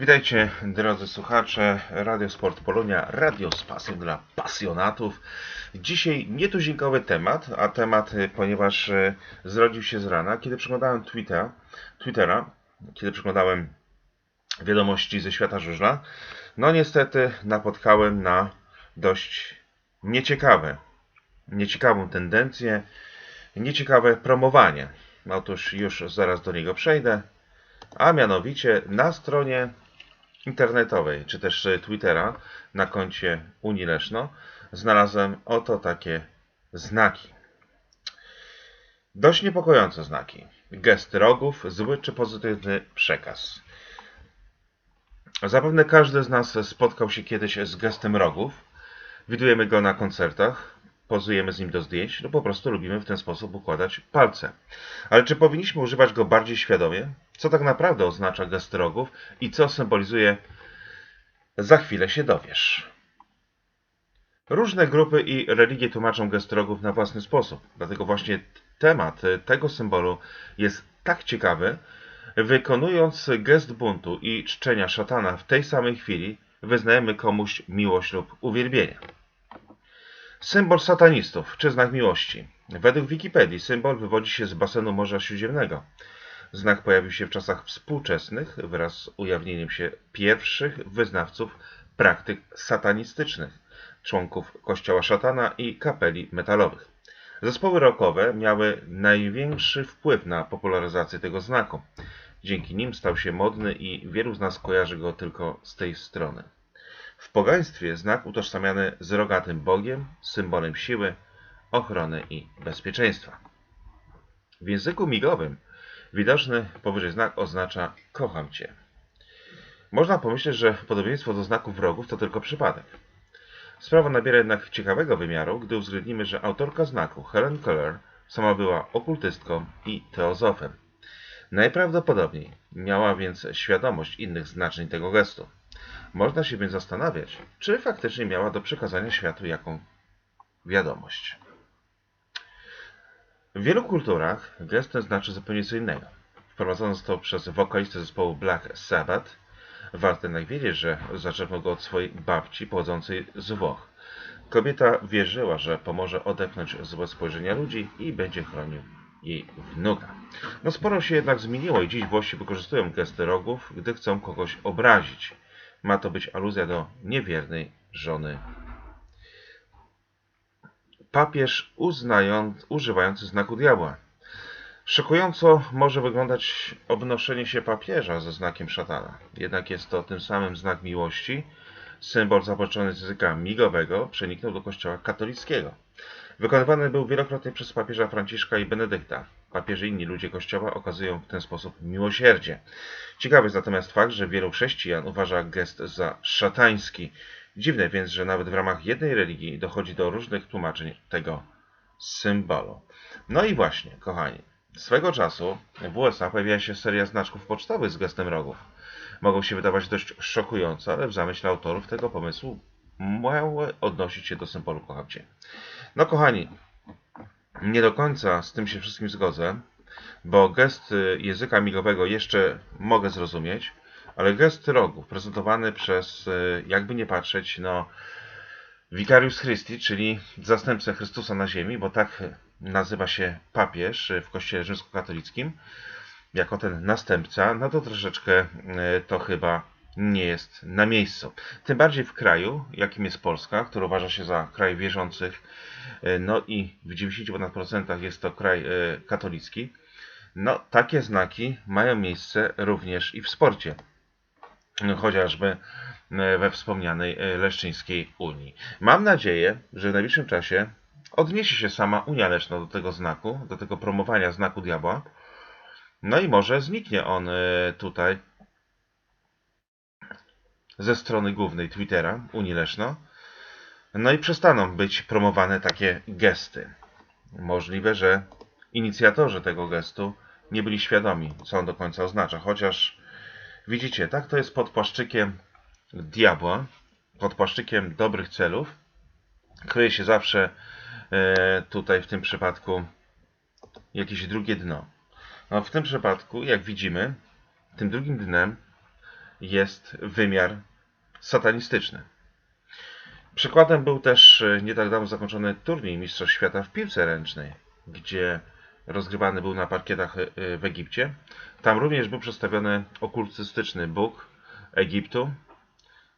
Witajcie drodzy słuchacze Radio Sport Polonia, radio z pasją dla pasjonatów. Dzisiaj nietuzinkowy temat, a temat, y, ponieważ y, zrodził się z rana, kiedy przeglądałem Twittera, Twittera kiedy przeglądałem wiadomości ze świata żużla, no niestety napotkałem na dość nieciekawe, nieciekawą tendencję, nieciekawe promowanie. Otóż już zaraz do niego przejdę, a mianowicie na stronie internetowej, czy też e, Twittera na koncie Unii Leszno znalazłem oto takie znaki. Dość niepokojące znaki. Gest rogów, zły czy pozytywny przekaz. Zapewne każdy z nas spotkał się kiedyś z gestem rogów. Widujemy go na koncertach, pozujemy z nim do zdjęć lub po prostu lubimy w ten sposób układać palce. Ale czy powinniśmy używać go bardziej świadomie? Co tak naprawdę oznacza gest rogów i co symbolizuje? Za chwilę się dowiesz. Różne grupy i religie tłumaczą gest rogów na własny sposób. Dlatego właśnie temat tego symbolu jest tak ciekawy. Wykonując gest buntu i czczenia szatana w tej samej chwili, wyznajemy komuś miłość lub uwielbienie. Symbol satanistów, czy znak miłości. Według Wikipedii symbol wywodzi się z basenu Morza Śródziemnego. Znak pojawił się w czasach współczesnych wraz z ujawnieniem się pierwszych wyznawców praktyk satanistycznych, członków kościoła szatana i kapeli metalowych. Zespoły rockowe miały największy wpływ na popularyzację tego znaku. Dzięki nim stał się modny i wielu z nas kojarzy go tylko z tej strony. W pogaństwie znak utożsamiany z rogatym bogiem, symbolem siły, ochrony i bezpieczeństwa. W języku migowym widoczny powyżej znak oznacza kocham cię. Można pomyśleć, że podobieństwo do znaków wrogów to tylko przypadek. Sprawa nabiera jednak ciekawego wymiaru, gdy uwzględnimy, że autorka znaku Helen Keller sama była okultystką i teozofem. Najprawdopodobniej miała więc świadomość innych znaczeń tego gestu. Można się więc zastanawiać, czy faktycznie miała do przekazania światu jaką wiadomość. W wielu kulturach gest ten znaczy zupełnie co innego. Wprowadzono został przez wokalistę zespołu Black Sabbath. Warto jednak wiedzieć, że zaczerpnął go od swojej babci pochodzącej z Włoch. Kobieta wierzyła, że pomoże odepchnąć złe spojrzenia ludzi i będzie chronił jej wnuka. No sporo się jednak zmieniło i dziś Włosi wykorzystują gesty rogów, gdy chcą kogoś obrazić. Ma to być aluzja do niewiernej żony. Papież uznając, używający znaku diabła. Szokująco może wyglądać obnoszenie się papieża ze znakiem szatana. Jednak jest to tym samym znak miłości. Symbol zapożyczony z języka migowego przeniknął do kościoła katolickiego. Wykonywany był wielokrotnie przez papieża Franciszka i Benedykta. Papieże i inni ludzie Kościoła okazują w ten sposób miłosierdzie. Ciekawy jest natomiast fakt, że wielu chrześcijan uważa gest za szatański. Dziwne więc, że nawet w ramach jednej religii dochodzi do różnych tłumaczeń tego symbolu. No i właśnie, kochani, swego czasu w USA pojawiła się seria znaczków pocztowych z gestem rogów. Mogą się wydawać dość szokujące, ale w zamyśle autorów tego pomysłu miały odnosić się do symbolu kocham. No kochani, nie do końca z tym się wszystkim zgodzę, bo gest języka migowego jeszcze mogę zrozumieć, ale gest rogów prezentowany przez, jakby nie patrzeć, no Vicarius Christi, czyli zastępcę Chrystusa na ziemi, bo tak nazywa się papież w kościele rzymskokatolickim, jako ten następca, no to troszeczkę to chyba nie jest na miejscu. Tym bardziej w kraju, jakim jest Polska, który uważa się za kraj wierzących, no i w 90% jest to kraj katolicki, no takie znaki mają miejsce również i w sporcie. Chociażby we wspomnianej Leszczyńskiej Unii. Mam nadzieję, że w najbliższym czasie odniesie się sama Unia Leszna do tego znaku, do tego promowania znaku diabła, no i może zniknie on tutaj ze strony głównej Twittera Unii Leszno. No i przestaną być promowane takie gesty. Możliwe, że inicjatorzy tego gestu nie byli świadomi, co on do końca oznacza. Chociaż widzicie, tak to jest pod płaszczykiem diabła, pod płaszczykiem dobrych celów. Kryje się zawsze e, tutaj w tym przypadku jakieś drugie dno. No, w tym przypadku, jak widzimy, tym drugim dnem jest wymiar satanistyczny. Przykładem był też e, nie tak dawno zakończony turniej Mistrzostw Świata w piłce ręcznej, gdzie rozgrywany był na parkietach e, w Egipcie. Tam również był przedstawiony okultystyczny Bóg Egiptu,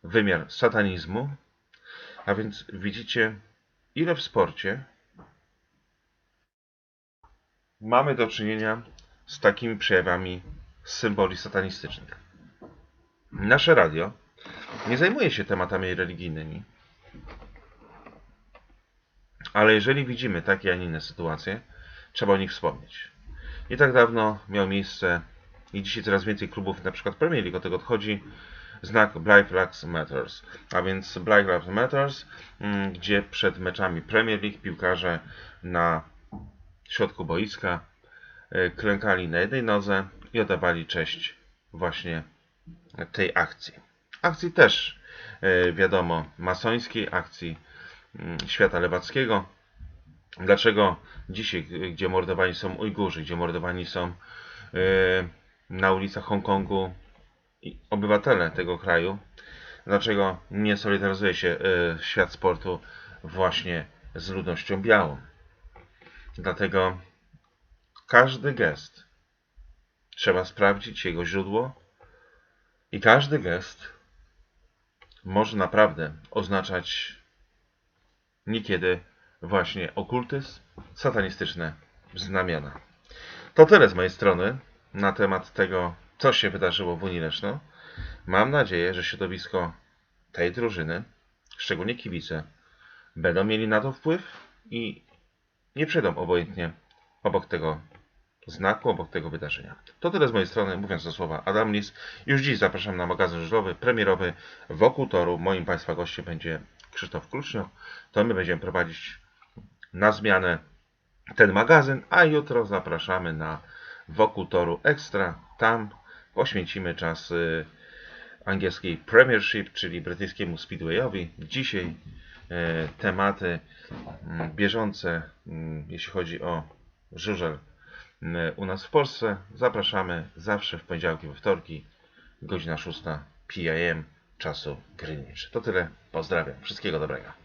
wymiar satanizmu, a więc widzicie, ile w sporcie mamy do czynienia z takimi przejawami symboli satanistycznych. Nasze radio nie zajmuje się tematami religijnymi, ale jeżeli widzimy takie, a nie inne sytuacje, trzeba o nich wspomnieć. Nie tak dawno miał miejsce i dzisiaj coraz więcej klubów, na przykład Premier League, od tego odchodzi znak Black Lives Matters. A więc Black Lives Matters, mm, gdzie przed meczami Premier League piłkarze na środku boiska e, klękali na jednej nodze i oddawali cześć właśnie tej akcji. Akcji też, e, wiadomo, masońskiej, akcji mm, świata lewackiego. Dlaczego dzisiaj, gdzie mordowani są Ujgurzy, gdzie mordowani są e, na ulicach Hongkongu obywatele tego kraju, dlaczego nie solidaryzuje się świat sportu właśnie z ludnością białą? Dlatego każdy gest trzeba sprawdzić jego źródło i każdy gest może naprawdę oznaczać niekiedy właśnie okultyzm, satanistyczne znamiona. To tyle z mojej strony na temat tego, co się wydarzyło w Unii Leszno. Mam nadzieję, że środowisko tej drużyny, szczególnie kibice, będą mieli na to wpływ i nie przejdą obojętnie obok tego znaku, obok tego wydarzenia. To tyle z mojej strony, mówiąc do słowa Adam Lis. Już dziś zapraszam na magazyn żużlowy, premierowy wokół toru. Moim Państwa gościem będzie Krzysztof Kluczniow. To my będziemy prowadzić na zmianę ten magazyn, a jutro zapraszamy na wokół toru Extra. Tam poświęcimy czas y, angielskiej Premiership, czyli brytyjskiemu Speedwayowi. Dzisiaj E, tematy mm, bieżące, mm, jeśli chodzi o żużel u nas w Polsce. Zapraszamy zawsze w poniedziałki, we wtorki, godzina 6 PIM czasu Greenwich. To tyle. Pozdrawiam. Wszystkiego dobrego.